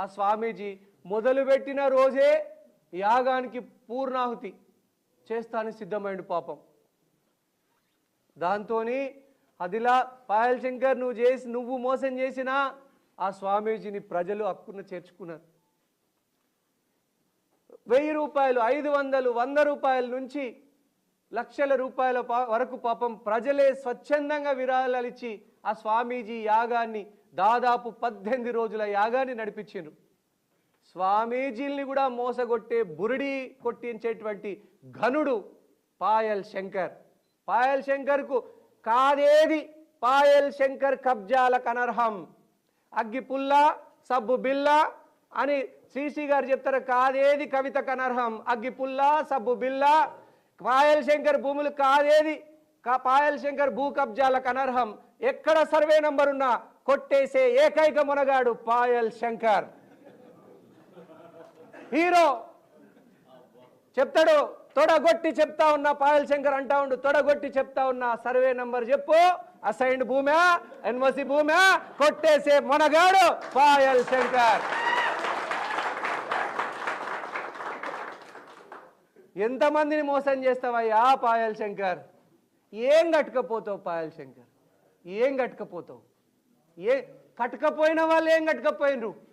ఆ స్వామీజీ మొదలుపెట్టిన రోజే యాగానికి పూర్ణాహుతి చేస్తానికి సిద్ధమైండు పాపం. దాంతోని అదిలా పాయల్ శంకర్ నువ్వు చేసి నువ్వు మోసం చేసినా ఆ స్వామీజీని ప్రజలు అక్కున చేర్చుకున్నారు. వెయ్యి రూపాయలు ఐదు వందలు వంద రూపాయల నుంచి లక్షల రూపాయల పా- వరకు పాపం ప్రజలే స్వచ్ఛందంగా విరాళాలు ఇచ్చి ఆ స్వామీజీ యాగాన్ని దాదాపు పద్దెనిమిది రోజుల యాగాన్ని నడిపించారు స్వామీజీల్ని కూడా మోసగొట్టే బురిడి కొట్టించేటువంటి ఘనుడు పాయల్ శంకర్. పాయల్ శంకర్కు కాదేది? పాయల్ శంకర్ కబ్జాలకు అనర్హం. అగ్గి పుల్ల సబ్బు బిల్ల అని శ్రీశ్రీ గారు చెప్తారు కాదేది కవిత కనర్హం అగ్గి పుల్ల సబ్బు బిల్ల పాయల్ శంకర్ భూములు కాదేది? పాయల్ శంకర్ భూ కబ్జాల కనర్హం ఎక్కడ సర్వే నంబర్ ఉన్నా కొట్టేసే ఏకైక మునగాడు పాయల్ శంకర్. హీరో చెప్తాడు తొడగొట్టి చెప్తా ఉన్నా పాయల్ శంకర్ అంటా ఉండు తొడగొట్టి చెప్తా ఉన్నా సర్వే నంబర్ చెప్పు అసైన్డ్ భూమే ఎన్ఓసి భూమే కొట్టేసే మొనగాడు పాయల్ శంకర్. ఎంతమందిని మోసం చేస్తావయ్యా పాయల్ శంకర్? ఏం కట్టుకపోతావు పాయల్ శంకర్? ఏం కట్టుకపోతావు ఏ కట్టుకపోయిన వాళ్ళు ఏం కట్టుకపోయినరు?